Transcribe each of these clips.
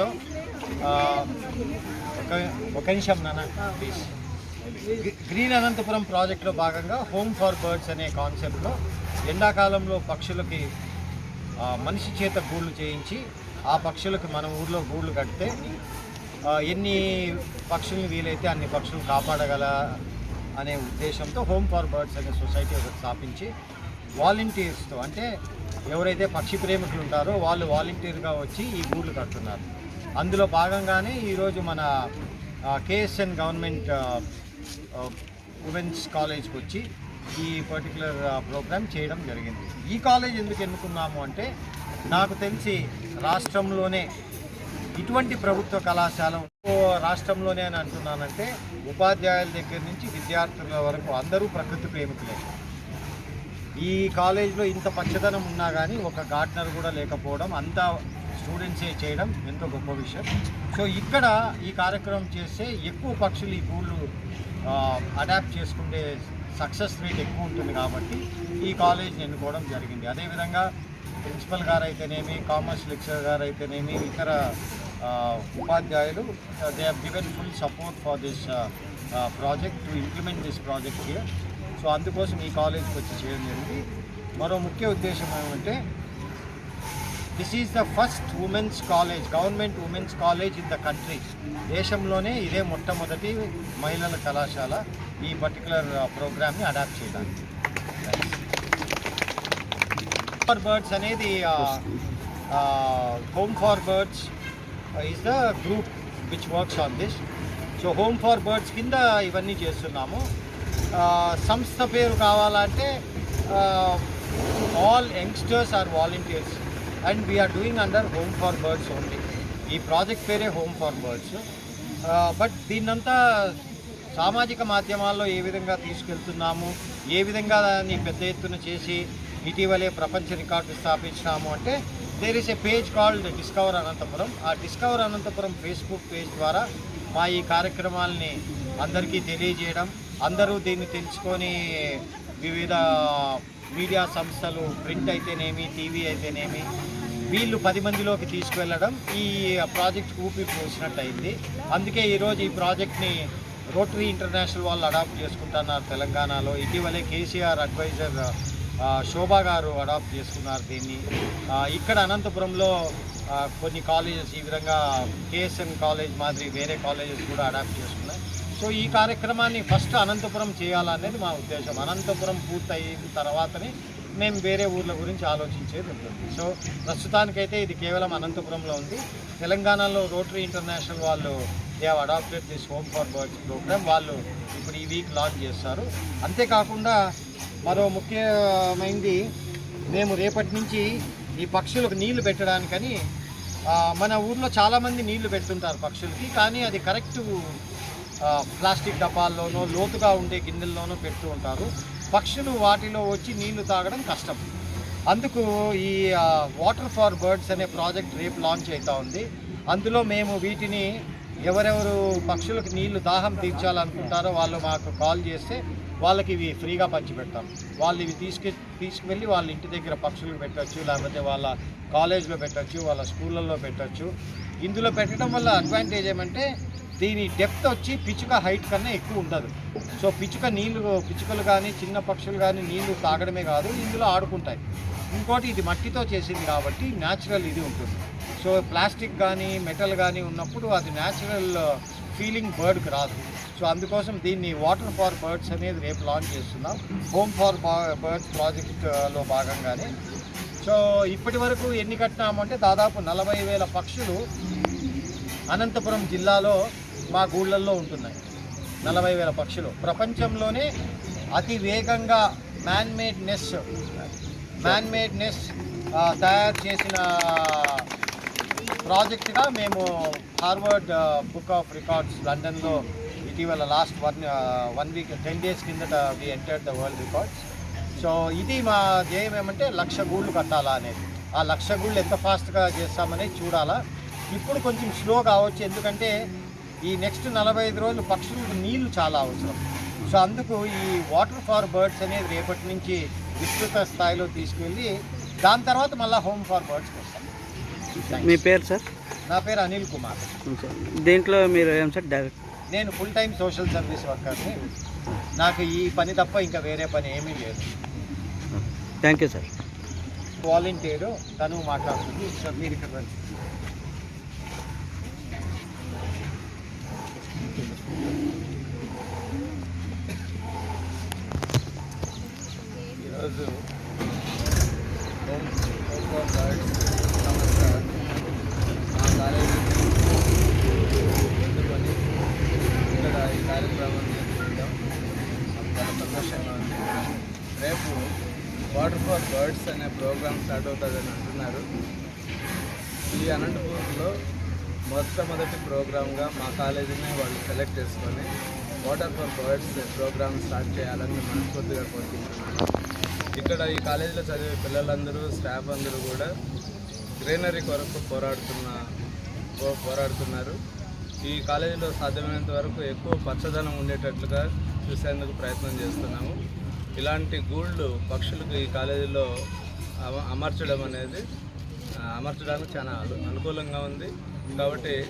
కాన్సెప్ట్తో um, ఒక ఒక నిమిషం నాన్న ప్లీజ్ గ్రీన్ అనంతపురం ప్రాజెక్టులో భాగంగా హోమ్ ఫర్ బర్డ్స్ అనే కాన్సెప్ట్లో ఎండాకాలంలో పక్షులకి మనిషి చేత గూళ్ళు చేయించి ఆ పక్షులకు మన ఊర్లో గూళ్ళు కడితే ఎన్ని పక్షుల్ని వీలైతే అన్ని పక్షులు కాపాడగల అనే ఉద్దేశంతో హోమ్ ఫర్ బర్డ్స్ అనే సొసైటీ ఒకటి స్థాపించి వాలంటీర్స్తో అంటే ఎవరైతే పక్షి ప్రేమికులు ఉంటారో వాళ్ళు వాలంటీర్గా వచ్చి ఈ గూళ్ళు కడుతున్నారు. అందులో భాగంగానే ఈరోజు మన కేఎస్ఎన్ గవర్నమెంట్ ఉమెన్స్ కాలేజ్కి వచ్చి ఈ పర్టికులర్ ప్రోగ్రామ్ చేయడం జరిగింది. ఈ కాలేజ్ ఎందుకు ఎన్నుకున్నాము అంటే నాకు తెలిసి రాష్ట్రంలోనే ఇటువంటి ప్రభుత్వ కళాశాల ఓ రాష్ట్రంలోనే అని అంటున్నానంటే ఉపాధ్యాయుల దగ్గర నుంచి విద్యార్థుల వరకు అందరూ ప్రకృతి ప్రేమికులే. ఈ కాలేజ్లో ఇంత పచ్చదనం ఉన్నా కానీ ఒక గార్డెనర్ కూడా లేకపోవడం అంతా స్టూడెంట్సే చేయడం ఎంతో గొప్ప విషయం. సో ఇక్కడ ఈ కార్యక్రమం చేస్తే ఎక్కువ పక్షులు ఈ పూలు అడాప్ట్ చేసుకునే సక్సెస్ రేట్ ఎక్కువ ఉంటుంది కాబట్టి ఈ కాలేజ్ని ఎన్నుకోవడం జరిగింది. అదేవిధంగా ప్రిన్సిపల్ గారు అయితేనేమి కామర్స్ లెక్చరర్ గారు అయితేనేమి ఇతర ఉపాధ్యాయులు they have given full support for this project to implement this project here so అందుకోసం ఈ కాలేజ్కి వచ్చి చేయడం జరిగింది. మరో ముఖ్య ఉద్దేశం ఏమంటే this is the first women's college government women's college in the country దేశంలోనే ఇదే మొట్టమొదటి మహిళల కళాశాల ఈ పర్టికులర్ ప్రోగ్రామ్ని అడాప్ట్ చేయడానికి. ఫర్ బర్డ్స్ అనేది home for birds is the group which works on this so home for birds కింద ఇవన్నీ చేస్తున్నాము. Uh, సంస్థ పేరు కావాలంటే all youngsters are volunteers and we are doing under home for birds only ఈ project పేరే home for birds but దీన్నంతా సామాజిక మాధ్యమాల్లో ఏ విధంగా తీసుకెళ్తున్నాము? ఏ విధంగా దాన్ని పెద్ద ఎత్తున చేసి ఇటీవలే ప్రపంచ రికార్డు స్థాపించినాము అంటే there is a page called discover Anantapuram ఆ డిస్కవర్ అనంతపురం ఫేస్బుక్ పేజ్ ద్వారా మా ఈ కార్యక్రమాల్ని అందరికీ తెలియజేయడం అందరూ దీన్ని తెలుసుకొని వివిధ మీడియా సంస్థలు ప్రింట్ అయితేనేమి టీవీ అయితేనేమి వీళ్ళు పది మందిలోకి తీసుకువెళ్ళడం ఈ ప్రాజెక్ట్ ఊపి పోసినట్టు అయింది అందుకే ఈరోజు ఈ ప్రాజెక్ట్ని రోటరీ ఇంటర్నేషనల్ వాళ్ళు అడాప్ట్ చేసుకుంటున్నారు తెలంగాణలో. ఇటీవలే కేసీఆర్ అడ్వైజర్ శోభా గారు అడాప్ట్ చేసుకున్నారు దీన్ని. ఇక్కడ అనంతపురంలో కొన్ని కాలేజెస్ ఈ విధంగా కేఎస్ఎం కాలేజ్ మాదిరి వేరే కాలేజెస్ కూడా అడాప్ట్ చేసుకున్నాయి. సో ఈ కార్యక్రమాన్ని ఫస్ట్ అనంతపురం చేయాలనేది మా ఉద్దేశం. అనంతపురం పూర్తయిన తర్వాతనే మేము వేరే ఊర్ల గురించి ఆలోచించేది ఉంటుంది. సో ప్రస్తుతానికైతే ఇది కేవలం అనంతపురంలో ఉంది. తెలంగాణలో రోటరీ ఇంటర్నేషనల్ వాళ్ళు they have adopted this home for birds program వాళ్ళు ఇప్పుడు ఈ వీక్ లాంచ్ చేస్తారు. అంతేకాకుండా మరో ముఖ్యమైనది మేము రేపటి నుంచి ఈ పక్షులకు నీళ్ళు పెట్టడానికని మన ఊర్లో చాలామంది నీళ్ళు పెడుతుంటారు పక్షులకి కానీ అది కరెక్ట్ ప్లాస్టిక్ డబ్బాల్లోనో లోతుగా ఉండే గిన్నెల్లోనో పెడుతూ ఉంటారు. పక్షులు వాటిలో వచ్చి నీళ్ళు తాగడం కష్టం. అందుకు ఈ వాటర్ ఫార్ బర్డ్స్ అనే ప్రాజెక్ట్ రేపు లాంచ్ అవుతా ఉంది. అందులో మేము వీటిని ఎవరెవరు పక్షులకు నీళ్ళు దాహం తీర్చాలనుకుంటారో వాళ్ళు మాకు కాల్ చేస్తే వాళ్ళకి ఇవి ఫ్రీగా పంచిపెడతాం. వాళ్ళు ఇవి తీసుకు తీసుకువెళ్ళి వాళ్ళ ఇంటి దగ్గర పక్షులకు పెట్టచ్చు లేకపోతే వాళ్ళ కాలేజ్లో పెట్టచ్చు వాళ్ళ స్కూళ్ళల్లో పెట్టచ్చు. ఇందులో పెట్టడం వల్ల అడ్వాంటేజ్ ఏమంటే దీని డెప్త్ వచ్చి పిచ్చుక హైట్ కన్నా ఎక్కువ ఉండదు. సో పిచ్చుక నీళ్ళు పిచ్చుకలు కానీ చిన్న పక్షులు కానీ నీళ్ళు తాగడమే కాదు ఇందులో ఆడుకుంటాయి. ఇంకోటి ఇది మట్టితో చేసింది కాబట్టి న్యాచురల్ ఇది ఉంటుంది. సో ప్లాస్టిక్ కానీ మెటల్ కానీ ఉన్నప్పుడు అది న్యాచురల్ ఫీలింగ్ బర్డ్కి రాదు. సో అందుకోసం దీన్ని వాటర్ ఫార్ బర్డ్స్ అనేది రేపు లాంచ్ చేస్తున్నాం. హోమ్ ఫార్ బర్డ్స్ ప్రాజెక్ట్లో భాగంగానే. సో ఇప్పటి వరకు ఎన్ని కట్టినామంటే దాదాపు నలభై వేల పక్షులు అనంతపురం జిల్లాలో మా గూళ్ళల్లో ఉంటున్నాయి. నలభై వేల పక్షులు. ప్రపంచంలోనే అతి వేగంగా మ్యాన్మేడ్ నెస్ మ్యాన్మేడ్ నెస్ తయారు చేసిన ప్రాజెక్ట్గా మేము హార్వర్డ్ బుక్ ఆఫ్ రికార్డ్స్ లండన్లో ఇటీవల last one one week ten days కిందట we entered the world records. So ఇది మా ధ్యేయం ఏమంటే లక్ష గూళ్ళు కట్టాలా అనేది. ఆ లక్ష గూళ్ళు ఎంత ఫాస్ట్గా చేస్తామనేది చూడాలా. ఇప్పుడు కొంచెం స్లో కావచ్చు. ఎందుకంటే ఈ నెక్స్ట్ నలభై ఐదు రోజులు పక్షులకు నీళ్ళు చాలా అవసరం. సో అందుకు ఈ వాటర్ ఫార్ బర్డ్స్ అనేది రేపటి నుంచి విస్తృత స్థాయిలో తీసుకువెళ్ళి దాని తర్వాత మళ్ళీ హోమ్ ఫార్ బర్డ్స్కి వస్తాం మీ పేరు సార్? నా పేరు అనిల్ కుమార్. సార్. దీంట్లో మీరు ఏం సార్? డైరెక్ట్. నేను ఫుల్ టైం సోషల్ సర్వీస్ వర్కర్ని. నాకు ఈ పని తప్ప ఇంకా వేరే పని ఏమీ లేదు. Thank you sir. వాలంటీరు తను మాట్లాడుతుంది. సార్ మీరు ఇక్కడ రండి ఈరోజు హోమ్ హోమ్ ఫర్ బర్డ్స్ సంస్థ మా కాలేజీ ఎందుకొని ఇక్కడ ఈ కార్యక్రమాన్ని చేయడం మాకు చాలా సంతోషంగా ఉంది రేపు వాటర్ ఫర్ బర్డ్స్ అనే ప్రోగ్రామ్ స్టార్ట్ అవుతుందని అంటున్నారు. ఈ అనంతపూర్లో మొట్టమొదటి ప్రోగ్రామ్గా మా కాలేజీని వాళ్ళు సెలెక్ట్ చేసుకొని water for birds program start చేయాలని మనస్ఫూర్తిగా కోరుకుంటున్నాను. ఇక్కడ ఈ కాలేజీలో చదివే పిల్లలందరూ స్టాఫ్ అందరూ కూడా గ్రీనరీ కొరకు పోరాడుతున్న పో- పోరాడుతున్నారు. ఈ కాలేజీలో సాధ్యమైనంత వరకు ఎక్కువ పచ్చదనం ఉండేటట్లుగా చూసేందుకు ప్రయత్నం చేస్తున్నాము. ఇలాంటి గూళ్ళు పక్షులకు ఈ కాలేజీలో అమ- అమర్చడం అనేది అమర్చడానికి చాలా అనుకూలంగా ఉంది. కాబట్టి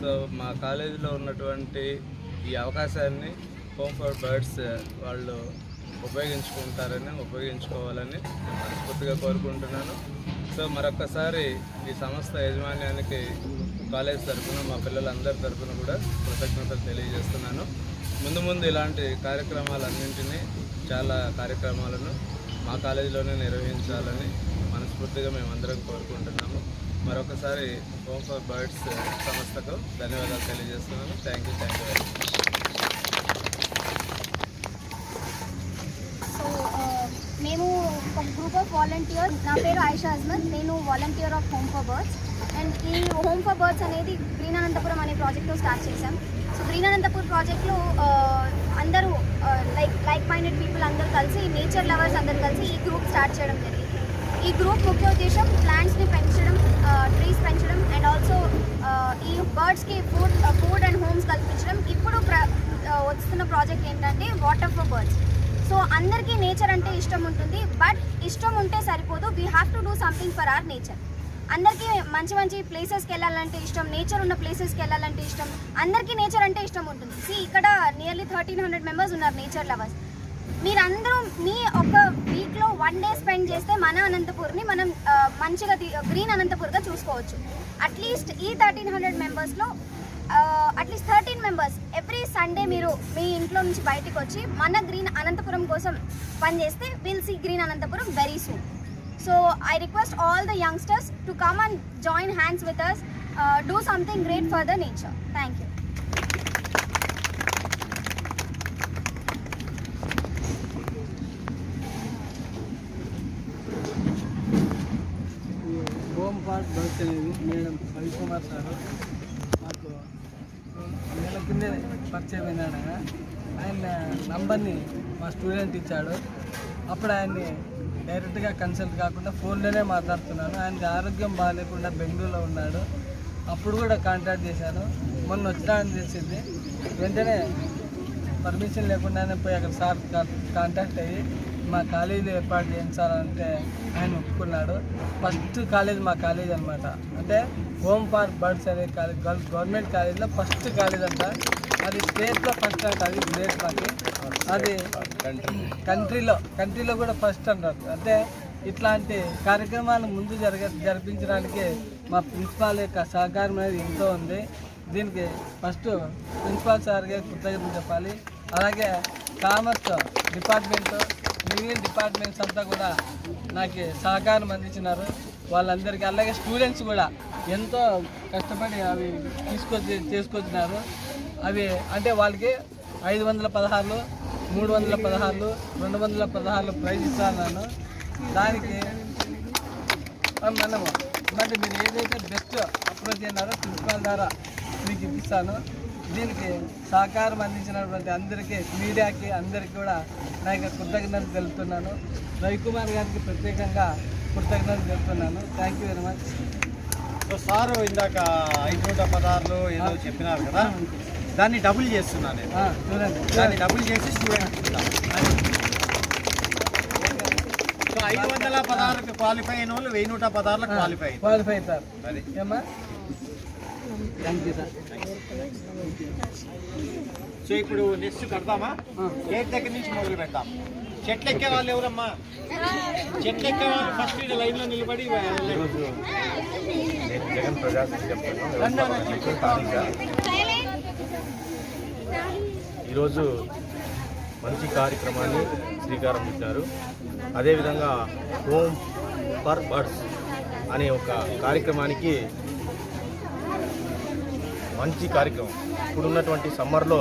సో మా కాలేజీలో ఉన్నటువంటి ఈ అవకాశాన్ని హోమ్ ఫర్ బర్డ్స్ వాళ్ళు ఉపయోగించుకుంటారని ఉపయోగించుకోవాలని మనస్ఫూర్తిగా కోరుకుంటున్నాను. సో మరొక్కసారి ఈ సంస్థ యాజమాన్యానికి కాలేజ్ తరఫున మా పిల్లలందరి తరఫున కూడా కృతజ్ఞతలు తెలియజేస్తున్నాను. ముందు ముందు ఇలాంటి కార్యక్రమాలన్నింటినీ చాలా కార్యక్రమాలను మా కాలేజీలోనే నిర్వహించాలని మనస్ఫూర్తిగా మేమందరం కోరుకుంటున్నాము. మరొకసారి హోమ్ ఫర్ బర్డ్స్ సంస్థకు ధన్యవాదాలు తెలియజేస్తున్నాను. Thank you thank you very much so మేము ఒక గ్రూప్ ఆఫ్ వాలంటీర్స్ నా పేరు ఆయిషా అజ్మద్ నేను volunteer of home for birds and ఈ హోమ్ ఫర్ బర్డ్స్ అనేది గ్రీన్ అనంతపురం అనే ప్రాజెక్ట్తో స్టార్ట్ చేశాం. సో గ్రీన్ అనంతపురం ప్రాజెక్ట్లో అందరూ లైక్ లైక్ మైండెడ్ పీపుల్ అందరూ కలిసి నేచర్ లవర్స్ అందరూ కలిసి ఈ గ్రూప్ స్టార్ట్ చేయడం జరిగింది. ఈ గ్రూప్ ముఖ్య ఉద్దేశం ప్లాంట్స్ని పెంచడం uh, ట్రీస్ పెంచడం అండ్ ఆల్సో uh, ఈ బర్డ్స్కి ఫుడ్ ఫుడ్ అండ్ హోమ్స్ కల్పించడం. ఇప్పుడు ప్ర uh, వస్తున్న ప్రాజెక్ట్ ఏంటంటే వాటర్ ఫర్ బర్డ్స్ సో అందరికీ నేచర్ అంటే ఇష్టం ఉంటుంది బట్ ఇష్టం ఉంటే సరిపోదు. We have to do something for our nature అందరికీ మంచి మంచి ప్లేసెస్కి వెళ్ళాలంటే ఇష్టం నేచర్ ఉన్న ప్లేసెస్కి వెళ్ళాలంటే ఇష్టం. అందరికీ నేచర్ అంటే ఇష్టం ఉంటుంది. సి ఇక్కడ నియర్లీ థర్టీన్ హండ్రెడ్ మెంబర్స్ ఉన్నారు నేచర్ లవర్స్ మీరందరూ మీ ఒక వీక్లో వన్ డే స్పెండ్ చేస్తే మన అనంతపూర్ని మనం మంచిగా గ్రీన్ అనంతపూర్గా చూసుకోవచ్చు. అట్లీస్ట్ ఈ థర్టీన్ హండ్రెడ్ మెంబర్స్లో at least thirteen members every Sunday మీరు మీ ఇంట్లో నుంచి బయటకు వచ్చి మన గ్రీన్ అనంతపురం కోసం పనిచేస్తే will see green Anantapuram very soon so I request all the youngsters to come and join hands with us do something great for the nature thank you home part madam Ravikumar ఆయన ఆయన నంబర్ని మా student ఇచ్చాడు. అప్పుడు ఆయన్ని డైరెక్ట్గా consult కాకుండా ఫోన్లోనే మాట్లాడుతున్నాను. ఆయనకి ఆరోగ్యం బాగాలేకుండా బెంగళూరులో ఉన్నాడు. అప్పుడు కూడా కాంటాక్ట్ చేశాను. మొన్న వచ్చినాడని తెలిసింది. వెంటనే పర్మిషన్ లేకుండానే పోయి అక్కడ సార్ కా- కాంటాక్ట్ అయ్యి మా కాలేజీలో ఏర్పాటు చేయించాలంటే ఆయన ఒప్పుకున్నాడు. ఫస్ట్ కాలేజ్ మా కాలేజ్ అనమాట అంటే హోమ్ ఫార్ బర్డ్స్ అనే కాలేజ్ గవర్నమెంట్ కాలేజీలో ఫస్ట్ కాలేజ్ అంట. అది స్టేట్లో ఫస్ట్ అంట. అది గ్రేట్ మాకు. అది కంట్రీలో కంట్రీలో కూడా ఫస్ట్ అంటారు అంటే ఇట్లాంటి కార్యక్రమాలు ముందు జరగ జరిపించడానికి మా ప్రిన్సిపాల్ యొక్క సహకారం అనేది ఎంతో ఉంది. దీనికి ఫస్ట్ ప్రిన్సిపాల్ సార్గా కృతజ్ఞతలు చెప్పాలి. అలాగే కామర్స్ డిపార్ట్మెంట్ మిగిలిన డిపార్ట్మెంట్స్ అంతా కూడా నాకు సహకారం అందించినారు. వాళ్ళందరికీ అలాగే స్టూడెంట్స్ కూడా ఎంతో కష్టపడి అవి తీసుకొచ్చి చేసుకొచ్చినారు. అవి అంటే వాళ్ళకి ఐదు వందల పదహారులు మూడు వందల పదహారులు రెండు వందల పదహారులు ప్రైజ్ ఇస్తాను దానికి మనము మరి మీరు ఏదైతే బెస్ట్ అప్రోచ్ అయినారో ప్రిన్సిపాల్ ద్వారా మీకు ఇప్పిస్తాను. దీనికి సహకారం అందించినటువంటి అందరికీ మీడియాకి అందరికీ కూడా నా యొక్క కృతజ్ఞతలు తెలుపుతున్నాను. రవికుమార్ గారికి ప్రత్యేకంగా కృతజ్ఞతలు తెలుపుతున్నాను. Thank you very much so sir ఇందాక ఐదు నూట పదహారులో ఏదో చెప్పినారు కదా? దాన్ని డబుల్ చేస్తున్నాను నేను. చూడండి. దాన్ని డబుల్ చేసి స్టూడెంట్ సో ఐదు వందల పదహారుకి క్వాలిఫై అయిన వాళ్ళు వెయ్యి నూట పదహారులకు క్వాలిఫై క్వాలిఫై అవుతారు అది. సార్ సో ఇప్పుడు నెక్స్ట్ కడదామా? గేట్ దగ్గర నుంచి మొదలు పెడతాం చెట్లు ఎక్కే వాళ్ళు ఎవరమ్మా? చెట్లు ఎక్కే వాళ్ళు ఫస్ట్ ఇది లైన్లో నిలబడి జగన్ చెప్తాను రండి అన్న. వ్యవస్థాపకులకు స్థానిక ఈరోజు మంచి కార్యక్రమాన్ని శ్రీకారం చుట్టారు. అదేవిధంగా హోమ్ ఫర్ బర్డ్స్ అనే ఒక కార్యక్రమానికి మంచి కార్యక్రమం. ఇప్పుడున్నటువంటి సమ్మర్లో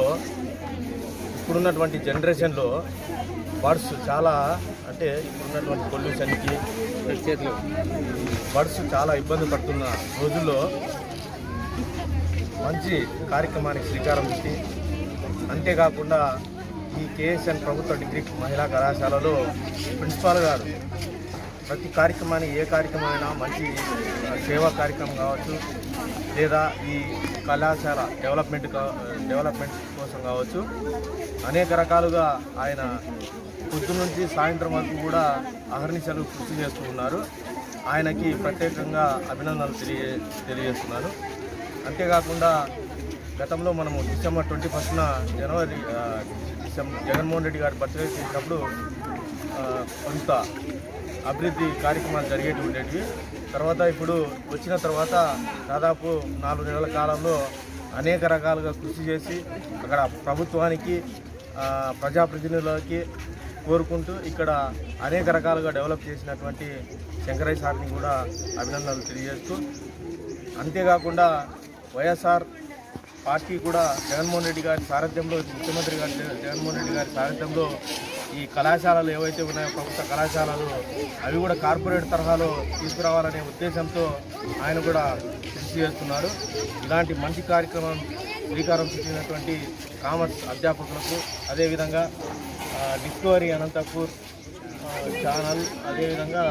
ఇప్పుడున్నటువంటి జనరేషన్లో బర్డ్స్ చాలా అంటే ఇప్పుడున్నటువంటి పొల్యూషన్కి బర్డ్స్ చాలా ఇబ్బంది పడుతున్న రోజుల్లో మంచి కార్యక్రమానికి శ్రీకారం చుట్టి అంతేకాకుండా ఈ కేఎస్ఎన్ ప్రభుత్వ డిగ్రీ మహిళా కళాశాలలో ప్రిన్సిపాల్ గారు ప్రతి కార్యక్రమాన్ని ఏ కార్యక్రమమైనా మంచి సేవా కార్యక్రమం కావచ్చు లేదా ఈ కళాశాల డెవలప్మెంట్ డెవలప్మెంట్ కోసం కావచ్చు అనేక రకాలుగా ఆయన పొద్దు నుంచి సాయంత్రం వరకు కూడా అహర్నిశలు కృషి చేస్తూ ఉన్నారు. ఆయనకి ప్రత్యేకంగా అభినందనలు తెలియ తెలియజేస్తున్నాను. అంతేకాకుండా గతంలో మనము డిసెంబర్ ట్వంటీ ఫస్ట్న జనవరి డిసెంబర్ జగన్మోహన్ రెడ్డి గారి బర్త్డే చేసినప్పుడు కొంత అభివృద్ధి కార్యక్రమాలు జరిగేవి ఉండేటివి. తర్వాత ఇప్పుడు వచ్చిన తర్వాత దాదాపు నాలుగు నెలల కాలంలో అనేక రకాలుగా కృషి చేసి అక్కడ ప్రభుత్వానికి ప్రజాప్రతినిధులకి కోరుకుంటూ ఇక్కడ అనేక రకాలుగా డెవలప్ చేసినటువంటి శంకరయ్య సార్ని కూడా అభినందనలు తెలియజేస్తూ అంతేకాకుండా వైఎస్ఆర్ పార్టీ కూడా జగన్మోహన్ రెడ్డి గారి సారథ్యంలో ముఖ్యమంత్రి గారి జగన్మోహన్ రెడ్డి గారి సారథ్యంలో ఈ కళాశాలలు ఏవైతే ఉన్నాయో ప్రభుత్వ కళాశాలలు అవి కూడా కార్పొరేట్ తరహాలో తీసుకురావాలనే ఉద్దేశంతో ఆయన కూడా కృషి చేస్తున్నారు. ఇలాంటి మంచి కార్యక్రమం శ్రీకారం చుట్టినటువంటి కామర్స్ అధ్యాపకులకు అదేవిధంగా డిస్కవరీ అనంతపూర్ ఛానల్ అదేవిధంగా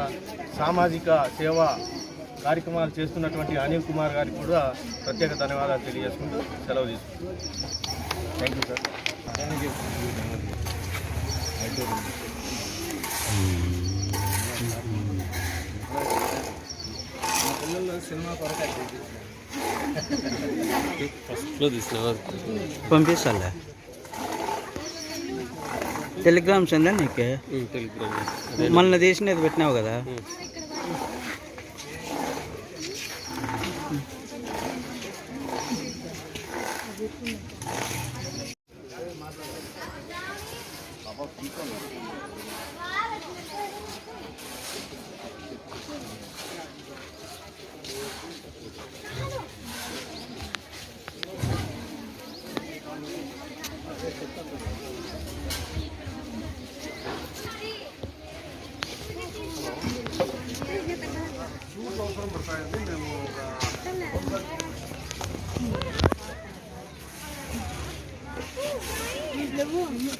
సామాజిక సేవ కార్యక్రమాలు చేస్తున్నటువంటి అనిల్ కుమార్ గారికి కూడా ప్రత్యేక ధన్యవాదాలు తెలియజేసుకుంటూ సెలవు తీసుకుంటాం థ్యాంక్ యూ సార్ పంపిస్తాలే. టెలిగ్రామ్స్ ఉందా నీకు? మొన్న తీసినది పెట్టినావు కదా? Terima kasih telah.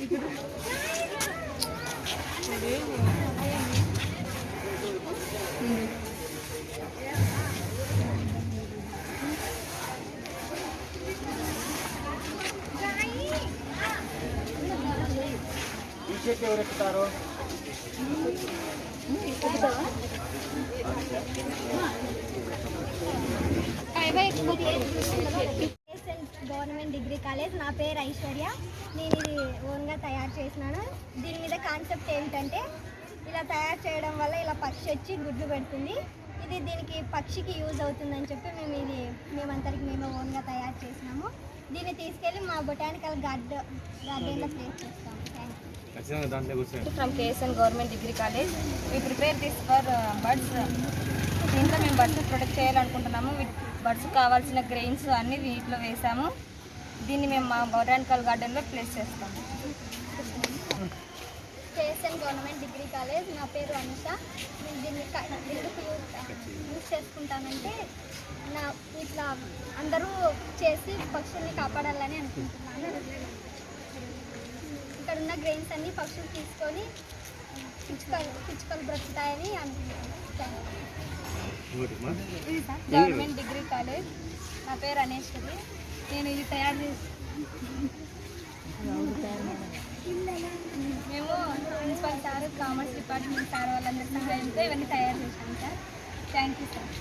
ఈ చెట్టు ఎవరు ఎక్కుతారు గవర్నమెంట్ డిగ్రీ కాలేజ్. నా పేరు ఐశ్వర్య. నేను ఇది ఓన్గా తయారు చేసినాను. దీని మీద కాన్సెప్ట్ ఏంటంటే ఇలా తయారు చేయడం వల్ల ఇలా పక్షి వచ్చి గుడ్లు పెడుతుంది. ఇది దీనికి పక్షికి యూజ్ అవుతుందని చెప్పి మేము ఇది మేమంతరికి మేము ఓన్గా తయారు చేసినాము. దీన్ని తీసుకెళ్ళి మా బొటానికల్ గార్డెన్ గార్డెన్లో ప్లేస్ చేస్తాము. Thank you KSN Government Degree College. We prepare this for uh, birds. దీంట్లో మేము బర్డ్స్ ప్రొటెక్ట్ చేయాలనుకుంటున్నాము. బర్డ్స్ కావాల్సిన గ్రెయిన్స్ అన్నీ వీటిలో వేసాము. దీన్ని మేము మా బొటానికల్ గార్డెన్లో ప్లేస్ చేస్తాము కేఎస్ఎన్ గవర్నమెంట్ డిగ్రీ కాలేజ్. నా పేరు అనిత నేను దీన్ని ఎందుకు యూజ్ యూజ్ చేసుకుంటానంటే నా ఇట్లా అందరూ చేసి పక్షుల్ని కాపాడాలని అనుకుంటున్నాను. ఇక్కడ ఉన్న గ్రెయిన్స్ అన్ని పక్షులు తీసుకొని పిచ్చుకలు పిచ్చుకలు బ్రతుకుతాయని అనుకుంటున్నాను. Government degree college. నా పేరు అనేశ్వరి. నేను ఇది తయారు చేసి మేము principal sir commerce department sir వాళ్ళందరి సహాయంతో ఇవన్నీ తయారు చేశాము సార్. Thank you sir.